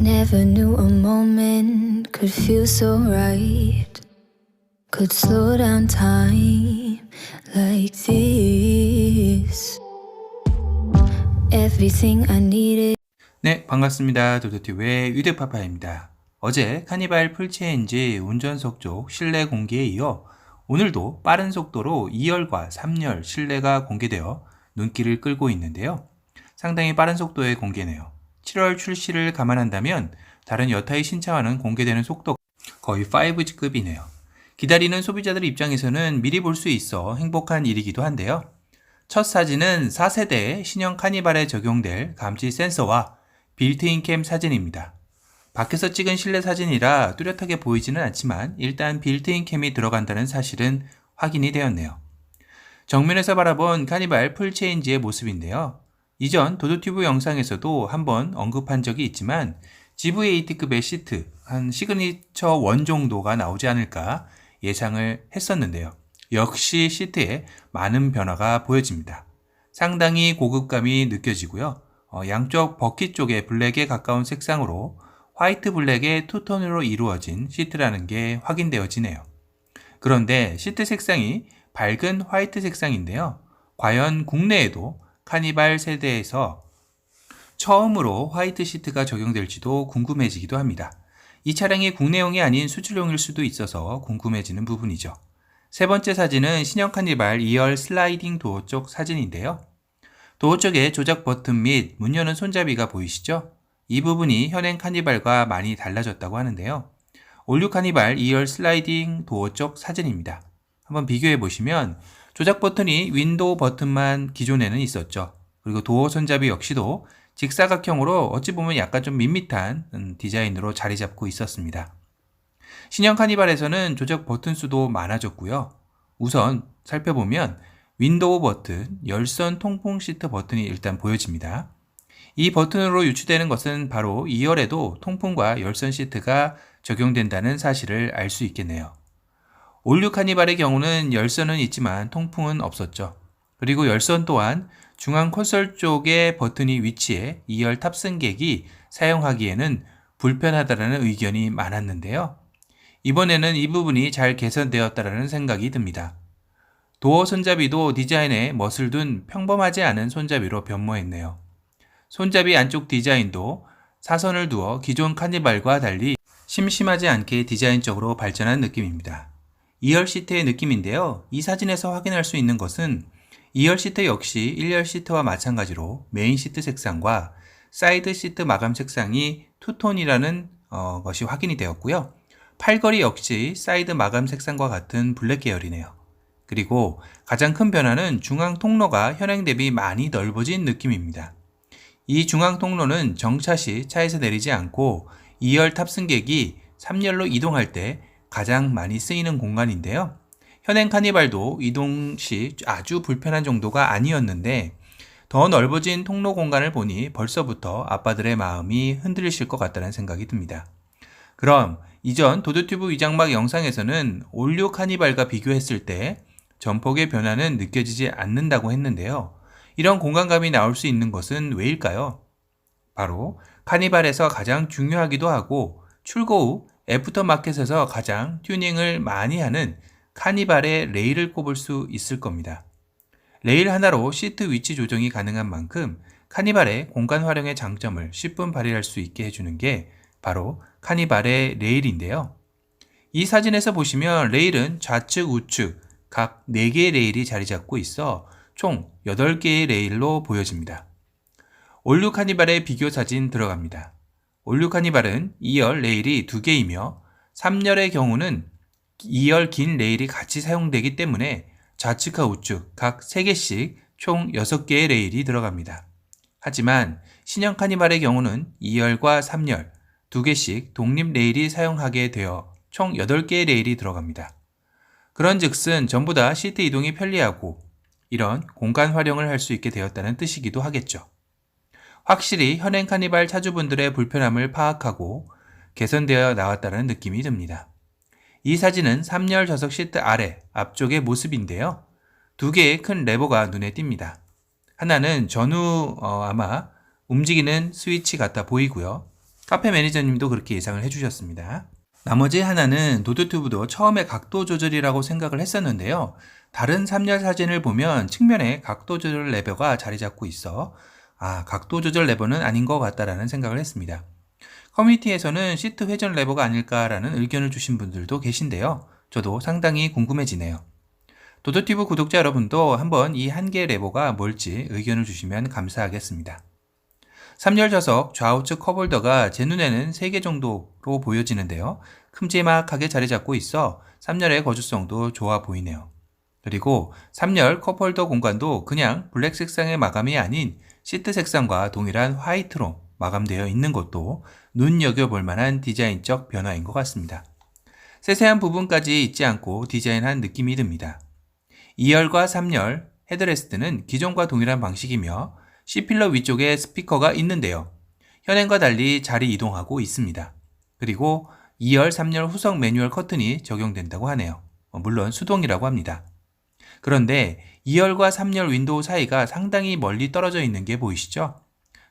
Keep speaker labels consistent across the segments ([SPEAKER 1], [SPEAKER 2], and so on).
[SPEAKER 1] Never knew a moment could feel so right. Could slow down time like this. Everything I needed.
[SPEAKER 2] 네, 반갑습니다. 도도티브의 위드파파입니다. 어제 카니발 풀체인지 운전석 쪽 실내 공개에 이어 오늘도 빠른 속도로 2열과 3열 실내가 공개되어 눈길을 끌고 있는데요. 상당히 빠른 속도의 공개네요. 7월 출시를 감안한다면 다른 여타의 신차와는 공개되는 속도 거의 5G급이네요. 기다리는 소비자들 입장에서는 미리 볼 수 있어 행복한 일이기도 한데요. 첫 사진은 4세대 신형 카니발에 적용될 감지 센서와 빌트인 캠 사진입니다. 밖에서 찍은 실내 사진이라 뚜렷하게 보이지는 않지만 일단 빌트인 캠이 들어간다는 사실은 확인이 되었네요. 정면에서 바라본 카니발 풀체인지의 모습인데요. 이전 도도튜브 영상에서도 한번 언급한 적이 있지만 GV80급의 시트, 한 시그니처 원 정도가 나오지 않을까 예상을 했었는데요. 역시 시트에 많은 변화가 보여집니다. 상당히 고급감이 느껴지고요. 어, 양쪽 버킷 쪽에 블랙에 가까운 색상으로 화이트 블랙의 투톤으로 이루어진 시트라는 게 확인되어지네요. 그런데 시트 색상이 밝은 화이트 색상인데요. 과연 국내에도 카니발 세대에서 처음으로 화이트 시트가 적용될지도 궁금해지기도 합니다. 이 차량이 국내용이 아닌 수출용일 수도 있어서 궁금해지는 부분이죠. 세 번째 사진은 신형 카니발 2열 슬라이딩 도어 쪽 사진인데요. 도어 쪽에 조작 버튼 및 문 여는 손잡이가 보이시죠? 이 부분이 현행 카니발과 많이 달라졌다고 하는데요. 올류 카니발 2열 슬라이딩 도어 쪽 사진입니다. 한번 비교해 보시면 조작 버튼이 윈도우 버튼만 기존에는 있었죠. 그리고 도어 손잡이 역시도 직사각형으로 어찌 보면 약간 좀 밋밋한 음, 디자인으로 자리 잡고 있었습니다. 신형 카니발에서는 조작 버튼 수도 많아졌고요. 우선 살펴보면 윈도우 버튼, 열선 통풍 시트 버튼이 일단 보여집니다. 이 버튼으로 유추되는 것은 바로 2열에도 통풍과 열선 시트가 적용된다는 사실을 알 수 있겠네요. 올류 카니발의 경우는 열선은 있지만 통풍은 없었죠. 그리고 열선 또한 중앙 콘솔 쪽에 버튼이 위치해 2열 탑승객이 사용하기에는 불편하다는 의견이 많았는데요. 이번에는 이 부분이 잘 개선되었다라는 생각이 듭니다. 도어 손잡이도 디자인에 멋을 둔 평범하지 않은 손잡이로 변모했네요. 손잡이 안쪽 디자인도 사선을 두어 기존 카니발과 달리 심심하지 않게 디자인적으로 발전한 느낌입니다. 2열 시트의 느낌인데요. 이 사진에서 확인할 수 있는 것은 2열 시트 역시 1열 시트와 마찬가지로 메인 시트 색상과 사이드 시트 마감 색상이 투톤이라는 어, 것이 확인이 되었고요. 팔걸이 역시 사이드 마감 색상과 같은 블랙 계열이네요. 그리고 가장 큰 변화는 중앙 통로가 현행 대비 많이 넓어진 느낌입니다. 이 중앙 통로는 정차 시 차에서 내리지 않고 2열 탑승객이 3열로 이동할 때 가장 많이 쓰이는 공간인데요. 현행 카니발도 이동 시 아주 불편한 정도가 아니었는데 더 넓어진 통로 공간을 보니 벌써부터 아빠들의 마음이 흔들리실 것 같다는 생각이 듭니다. 그럼 이전 도드튜브 위장막 영상에서는 올류 카니발과 비교했을 때 전폭의 변화는 느껴지지 않는다고 했는데요. 이런 공간감이 나올 수 있는 것은 왜일까요? 바로 카니발에서 가장 중요하기도 하고 출고 후 애프터마켓에서 가장 튜닝을 많이 하는 카니발의 레일을 꼽을 수 있을 겁니다. 레일 하나로 시트 위치 조정이 가능한 만큼 카니발의 공간 활용의 장점을 10분 발휘할 수 있게 해주는 게 바로 카니발의 레일인데요. 이 사진에서 보시면 레일은 좌측, 우측 각 4개의 레일이 자리 잡고 있어 총 8개의 레일로 보여집니다. 올류 카니발의 비교 사진 들어갑니다. 올류 카니발은 2열 레일이 2개이며 3열의 경우는 2열 긴 레일이 같이 사용되기 때문에 좌측과 우측 각 3개씩 총 6개의 레일이 들어갑니다. 하지만 신형 카니발의 경우는 2열과 3열 2개씩 독립 레일이 사용하게 되어 총 8개의 레일이 들어갑니다. 그런 즉슨 전부 다 시트 이동이 편리하고 이런 공간 활용을 할 수 있게 되었다는 뜻이기도 하겠죠. 확실히 현행 카니발 차주분들의 불편함을 파악하고 개선되어 나왔다는 느낌이 듭니다. 이 사진은 3열 좌석 시트 아래 앞쪽의 모습인데요. 두 개의 큰 레버가 눈에 띕니다. 하나는 전후 어, 아마 움직이는 스위치 같아 보이고요. 카페 매니저님도 그렇게 예상을 해주셨습니다. 나머지 하나는 도드튜브도 처음에 각도 조절이라고 생각을 했었는데요. 다른 3열 사진을 보면 측면에 각도 조절 레버가 자리 잡고 있어 아 각도 조절 레버는 아닌 것 같다라는 생각을 했습니다. 커뮤니티에서는 시트 회전 레버가 아닐까라는 의견을 주신 분들도 계신데요. 저도 상당히 궁금해지네요. 도도티브 구독자 여러분도 한번 이 한 개 레버가 뭘지 의견을 주시면 감사하겠습니다. 3열 좌석 좌우측 컵홀더가 제 눈에는 3개 정도로 보여지는데요. 큼지막하게 자리 잡고 있어 3열의 거주성도 좋아 보이네요. 그리고 3열 컵홀더 공간도 그냥 블랙 색상의 마감이 아닌 시트 색상과 동일한 화이트로 마감되어 있는 것도 눈여겨볼 만한 디자인적 변화인 것 같습니다. 세세한 부분까지 잊지 않고 디자인한 느낌이 듭니다. 2열과 3열 헤드레스트는 기존과 동일한 방식이며 C필러 위쪽에 스피커가 있는데요. 현행과 달리 자리 이동하고 있습니다. 그리고 2열, 3열 후석 매뉴얼 커튼이 적용된다고 하네요. 어, 물론 수동이라고 합니다. 그런데 2열과 3열 윈도우 사이가 상당히 멀리 떨어져 있는 게 보이시죠?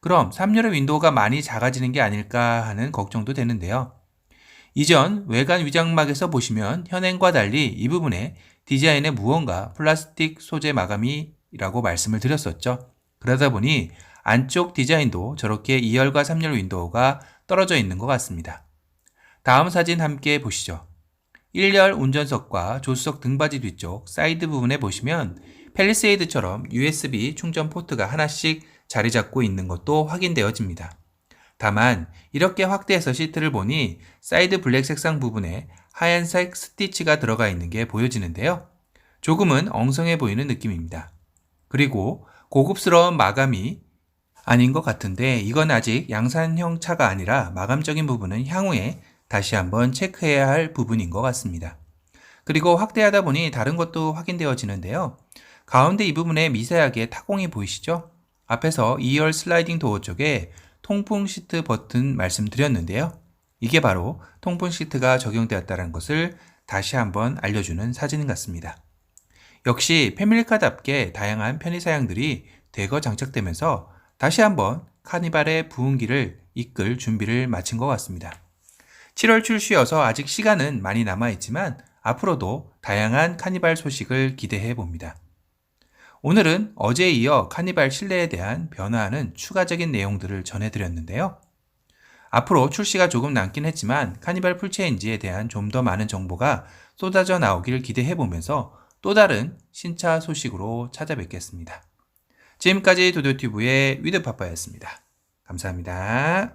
[SPEAKER 2] 그럼 3열의 윈도우가 많이 작아지는 게 아닐까 하는 걱정도 되는데요. 이전 외관 위장막에서 보시면 현행과 달리 이 부분에 디자인에 무언가 플라스틱 소재 마감이라고 말씀을 드렸었죠. 그러다 보니 안쪽 디자인도 저렇게 2열과 3열 윈도우가 떨어져 있는 것 같습니다. 다음 사진 함께 보시죠. 1열 운전석과 조수석 등받이 뒤쪽 사이드 부분에 보시면 펠리세이드처럼 USB 충전 포트가 하나씩 자리 잡고 있는 것도 확인되어집니다. 다만 이렇게 확대해서 시트를 보니 사이드 블랙 색상 부분에 하얀색 스티치가 들어가 있는 게 보여지는데요. 조금은 엉성해 보이는 느낌입니다. 그리고 고급스러운 마감이 아닌 것 같은데 이건 아직 양산형 차가 아니라 마감적인 부분은 향후에 다시 한번 체크해야 할 부분인 것 같습니다. 그리고 확대하다 보니 다른 것도 확인되어지는데요. 가운데 이 부분에 미세하게 타공이 보이시죠? 앞에서 2열 슬라이딩 도어 쪽에 통풍 시트 버튼 말씀드렸는데요. 이게 바로 통풍 시트가 적용되었다는 것을 다시 한번 알려주는 사진 같습니다. 역시 패밀리카답게 다양한 편의 사양들이 대거 장착되면서 다시 한번 카니발의 부흥기를 이끌 준비를 마친 것 같습니다. 7월 출시여서 아직 시간은 많이 남아있지만 앞으로도 다양한 카니발 소식을 기대해 봅니다. 오늘은 어제에 이어 카니발 실내에 대한 변화하는 추가적인 내용들을 전해드렸는데요. 앞으로 출시가 조금 남긴 했지만 카니발 풀체인지에 대한 좀 더 많은 정보가 쏟아져 나오기를 기대해 보면서 또 다른 신차 소식으로 찾아뵙겠습니다. 지금까지 도도튜브의 위드파파였습니다. 감사합니다.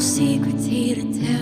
[SPEAKER 1] Усі котірця.